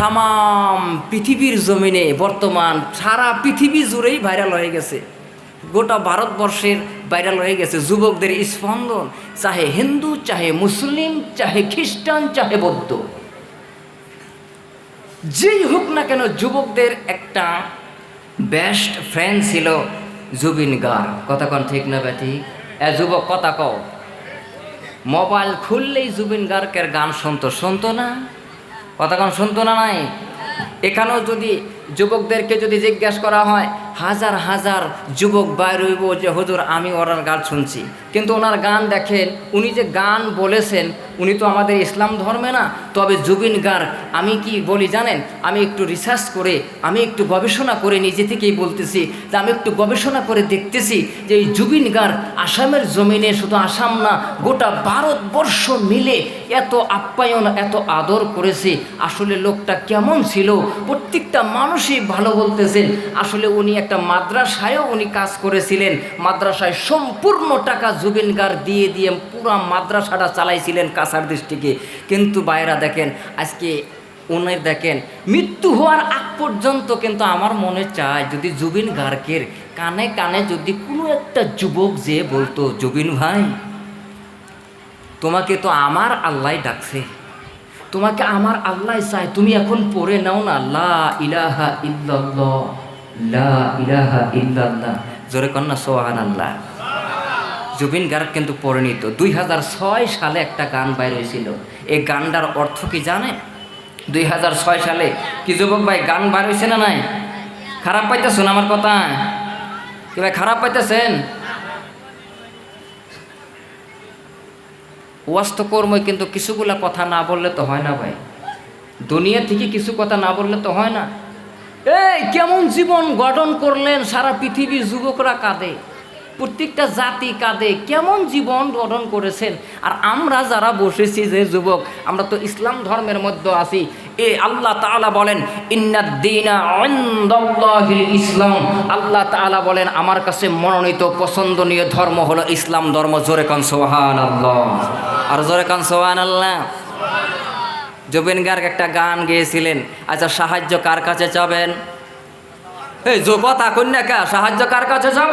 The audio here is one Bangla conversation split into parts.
সামাম পৃথিবীর জমিনে বর্তমান সারা পৃথিবী জুড়েই ভাইরাল হয়ে গেছে। গোটা ভারতবর্ষের ভাইরাল হয়ে গেছে। যুবকদের স্পন্দন, চাহে হিন্দু, চাহে মুসলিম, চাহে খ্রিস্টান, চাহে বৌদ্ধ। যেই হোক না কেন যুবকদের একটা বেস্ট ফ্রেন্ড ছিল জুবিন গার কথা কন ঠিক না ব্যাটি এ যুবক, কথা কও। মোবাইল খুললেই জুবিন গার্গের গান শুনতো। শুনতো না? কথা কোন শুনতো না নাই? এখানেও যদি যুবকদেরকে যদি জিজ্ঞাসা করা হয় হাজার হাজার যুবক বাইর হইব যে, হুজুর, আমি ওনার গান শুনছি। কিন্তু ওনার গান দেখেন উনি যে গান বলেছেন, উনি তো আমাদের ইসলাম ধর্মে না। তবে জুবিন গার্গ, আমি কি বলি জানেন? আমি একটু রিসার্চ করে, আমি একটু গবেষণা করে নিজে থেকেই বলতেছি যে, আমি একটু গবেষণা করে দেখতেছি যে, এই জুবিন গার্গ আসামের জমিনে শুধু আসাম না, গোটা ভারতবর্ষ মিলে এত আপ্যায়ন, এত আদর করেছে। আসলে লোকটা কেমন ছিল? প্রত্যেকটা মানুষই ভালো বলতেছেন। আসলে উনি একটা মাদ্রাসায়ও উনি কাজ করেছিলেন। মাদ্রাসায় সম্পূর্ণ টাকা জুবিন গার্গ দিয়ে দিয়ে পুরো মাদ্রাসাটা চালাইছিলেন কাছার দৃষ্টিকে। কিন্তু বাইরা দেখেন, আজকে উনি দেখেন, মৃত্যু হওয়ার আগ পর্যন্ত কিন্তু আমার মনে চায় যদি জুবিন গার্গের কানে কানে যদি কোনো একটা যুবক যে বলতো, জুবিন ভাই, তোমাকে তো আমার আল্লাহ ডাকছে। তোমাকে আমার আল্লাহ চাই তুমি এখন পড়ে নাও না, লা ইলাহা ইল্লাল্লাহ। লা ইলাহা ইল্লাল্লাহ। জোরে কন্যা সোহান আল্লাহ জুবিন গার্গ কিন্তু পড়ে দুই হাজার ছয় সালে একটা গান বাইর হয়েছিল এই গানটার অর্থ কি জানে? দুই হাজার ছয় সালে কি যুবক ভাই গান বাইর হয়েছে না নাই? খারাপ পাইতেছেন আমার কথা? কি ভাই খারাপ পাইতেছেন? ওয়াস্ত কর্মই, কিন্তু কিছুগুলা কথা না বললে তো হয় না ভাই। দুনিয়া থেকে কিছু কথা না বললে তো হয় না। এই, কেমন জীবন গঠন করলেন সারা পৃথিবীর যুবকরা কাঁদে, প্রত্যেকটা জাতি কাঁদে, কেমন জীবন গঠন করেছেন? আর আমরা যারা বসেছি যে যুবক, আমরা তো ইসলাম ধর্মের মধ্যে আছি। এ আল্লাহ তাআলা বলেন ইসলাম। আল্লাহ তাআলা বলেন, আমার কাছে মনোনীত পছন্দনীয় ধর্ম হলো ইসলাম ধর্ম। জোরে কান সোহান আল্লাহ আর জোরে কান সুবহানাল্লাহ। জুবিন গার্গ একটা গান গেয়েছিলেন। আচ্ছা সাহায্য কার কাছে চাবেন? এই যে কথা কন্যা কা সাহায্য কার কাছে যাব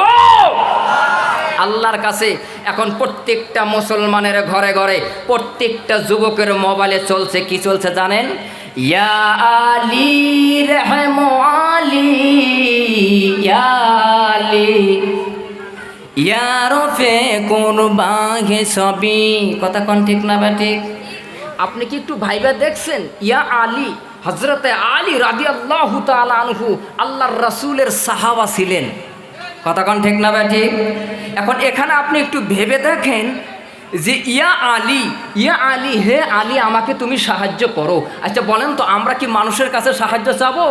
আল্লাহর কাছে। এখন প্রত্যেকটা মুসলমানের ঘরে ঘরে, প্রত্যেকটা যুবকের মোবাইলে চলছে, কি চলছে জানেন? ইয়া আলী রহম আলী, ইয়া আলী। ইয়া রফে কোন বাঘে সবই কথা কোন ঠিক না বা ঠিক? আপনি কি একটু ভাইবা দেখছেন? ইয়া আলী হজরতে আলী রাজি আল্লাহ আনহু আল্লাহর রসুলের সাহাবা ছিলেন। কথাক্ষণ ঠিক না ভাই এখন এখানে আপনি একটু ভেবে দেখেন যে ইয়া আলী ইয়া আলী, হে আলী, আমাকে তুমি সাহায্য করো। আচ্ছা বলেন তো, আমরা কি মানুষের কাছে সাহায্য চাবো?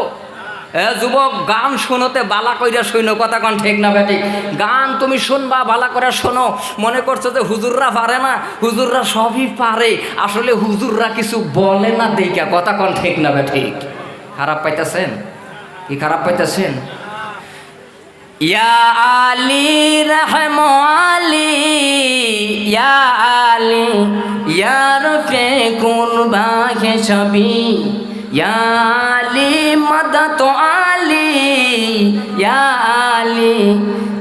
যুবক, গান শোনোতে বালা কইরা শৈনো, কথা কন ঠিক না বেটি গান তুমি শুনবা, বালা করে শোনো। মনে করছ যে হুজুররা পারে না? হুজুররা সবই পারে। আসলে হুজুররা কিছু বলে না দেখা কথা কন ঠিক না বেটি খারাপ পাইতেছেন? কি খারাপ পাইতেছেন? ইয়া আলী রহম আলী, ইয়া আলী ইয়া রফে কোন বাঘে ছবি याली मदद तो आली, या आली,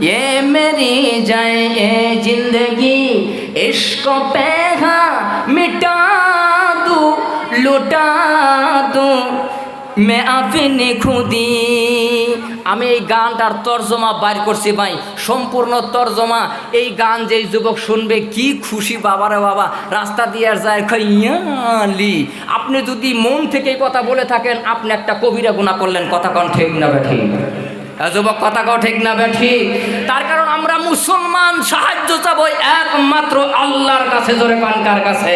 ये मेरी जाए ज़िंदगी, इश्क पैगा मिटा दू, लुटा दू, मैं अपनी खुदी আমি এই গানটার তর্জমা বাইর করছি ভাই, সম্পূর্ণ তর্জমা। এই গান যেই যুবক শুনবে, কি খুশি বাবারে বাবা, রাস্তা দিয়ে আর যায় খাইয়ালি আপনি যদি মন থেকে কথা বলে থাকেন, আপনি একটা কবিরা গুণা করলেন, কথা কন ঠিক না বেঠি যুবক, কথা কও ঠিক না বেঠি তার কারণ আমরা মুসলমান, সাহায্য চাবো একমাত্র আল্লাহর কাছে, জোরে কানকার কাছে?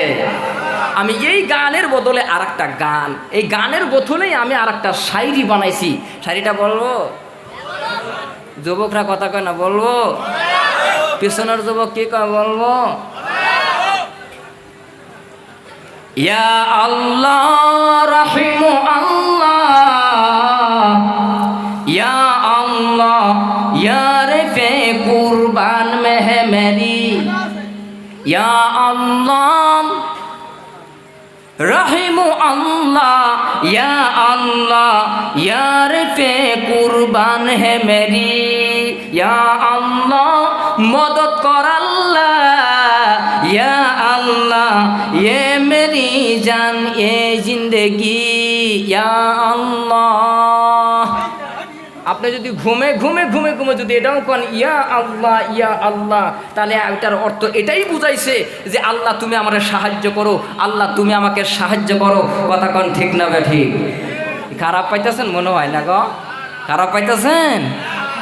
আমি এই গানের বদলে আর একটা গান। এই গানের বদলেই আমি আর একটা শায়রি বানাইছি। শাড়িটা বলব? যুবকরা কথা কয় না, বলব? পিছনের যুবক কি কয়, বলব? ইয়া আল্লাহ, রাহিম আল্লাহ। ইয়া আল্লাহ কুরবান মেহে মেরি। ইয়া আল্লাহ রাহিমু আল্লাহ, ইয়া আল্লাহ ইয়ার পে কুরবান হে মেরি, ইয়া আল্লাহ, মদত কর আল্লাহ আল্লাহ, এ মেরি জান, এ জিন্দগি, ইয়া আল্লাহ। আপনি যদি ঘুমে ঘুমে ঘুমে ঘুমে যদি এটাও কন, ইয়া আল্লাহ ইয়া আল্লাহ, তাহলে এটার অর্থ এটাই বুঝাইছে যে আল্লাহ তুমি আমার সাহায্য করো, আল্লাহ তুমি আমাকে সাহায্য করো। কথা কন ঠিক না বে ঠিক? খারাপ পাইতেছেন? মনে হয় না গো। খারাপ পাইতেছেন?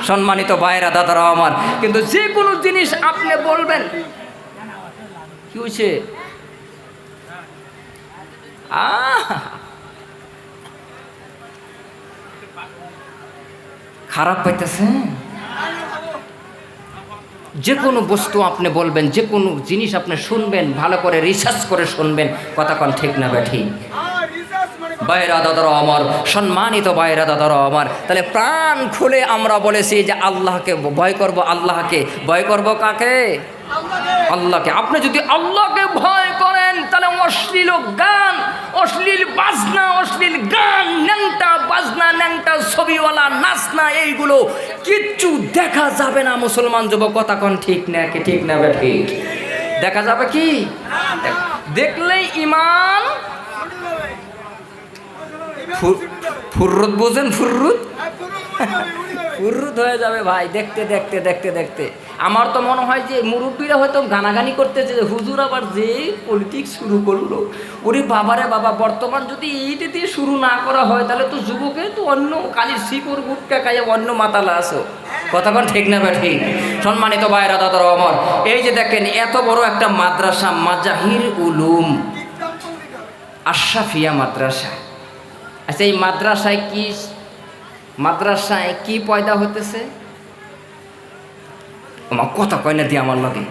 সম্মানিত ভাইরা দাদারা আমার। কিন্তু যে কোনো জিনিস আপনি বলবেন, কি হয়েছে আহ! খারাপ পাইতেছে যে কোনো বস্তু আপনি বলবেন যে কোনো জিনিস আপনি শুনবেন, ভালো করে রিসার্চ করে শুনবেন কন ঠিক না বে ঠিক? বাইরা দাদার আমার, সম্মানিত বাইরা দাদারা আমার। তাহলে প্রাণ খুলে আমরা বলেছি যে আল্লাহকে ভয় করব, আল্লাহকে ভয় করব কাকে? আল্লাহকে। আপনি যদি আল্লাহকে ভয় করেন তাহলে অশ্লীল গান অশ্লীল বাজনা অশ্লীল গান ন্যাংটা বাজনা ন্যাংটা ছবিওয়ালা নাচনা এইগুলো কিচ্ছু দেখা যাবে না। মুসলমান যুবক কথা কোন ঠিক না কি ঠিক না ঠিক? দেখা যাবে কি? দেখলেই ইমান ফু- ফুররুত বোঝেন ফুররুত? ফুররুত হয়ে যাবে ভাই দেখতে দেখতে দেখতে দেখতে। আমার তো মনে হয় যে মুরব্বীরা হয়তো গানাগানি করতেছে যে হুজুর আবার যে পলিটিক্স শুরু করল। ওরে বাবারে বাবা, বর্তমান যদি এইটা দিয়ে শুরু না করা হয়, তাহলে তো যুবকে তো অন্য কালির শিকড় গুটকা খাইয়া অন্য মাতালা আসো। কথাক্ষণ ঠিক না ঠিক সম্মানিত ভাইরা দাদার, অমর, এই যে দেখেন, এত বড় একটা মাদ্রাসা, মাজাহির উলুম। আশরাফিয়া মাদ্রাসা। আচ্ছা এই মাদ্রাসায় কি মাদ্রাসায় কি পয়দা হতেছে? আমার কথা কয় না দিয়ে আমার লগে?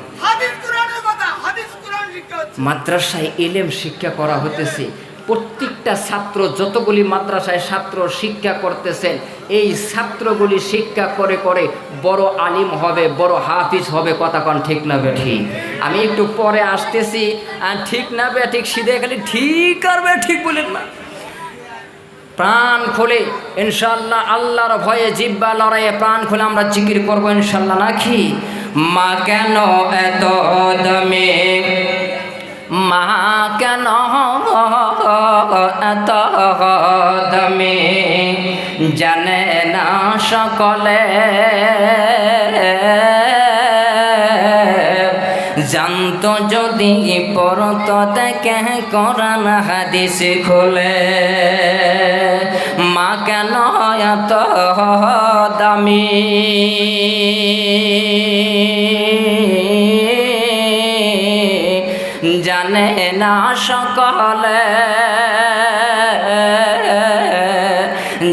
মাদ্রাসায় এলেম শিক্ষা করা হতেছে প্রত্যেকটা ছাত্র যতগুলি মাদ্রাসায় ছাত্র শিক্ষা করতেছেন এই ছাত্রগুলি শিক্ষা করে করে বড় আলিম হবে বড় হাফিজ হবে কথা কন ঠিক না ঠিক? আমি একটু পরে আসতেছি আর ঠিক না বে ঠিক সিধে খালি ঠিক আর ঠিক বলেন না। প্রাণ খুলে ইনশাল্লাহ আল্লাহর ভয়ে জিব্বা লড়াইয়ে প্রাণ খুলে আমরা জিকির করব ইনশাল্লাহ নাকি? মা কেন এত দমে? মা কেন এত দমে? জানে না সকলে। জানতো যদি পরত দেখে করান হাদিস খোলে, মা কেন এত দামি? জানে না সকলে,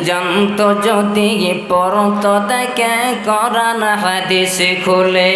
জানত যদি পরত দেখে করান হাদিস খোলে।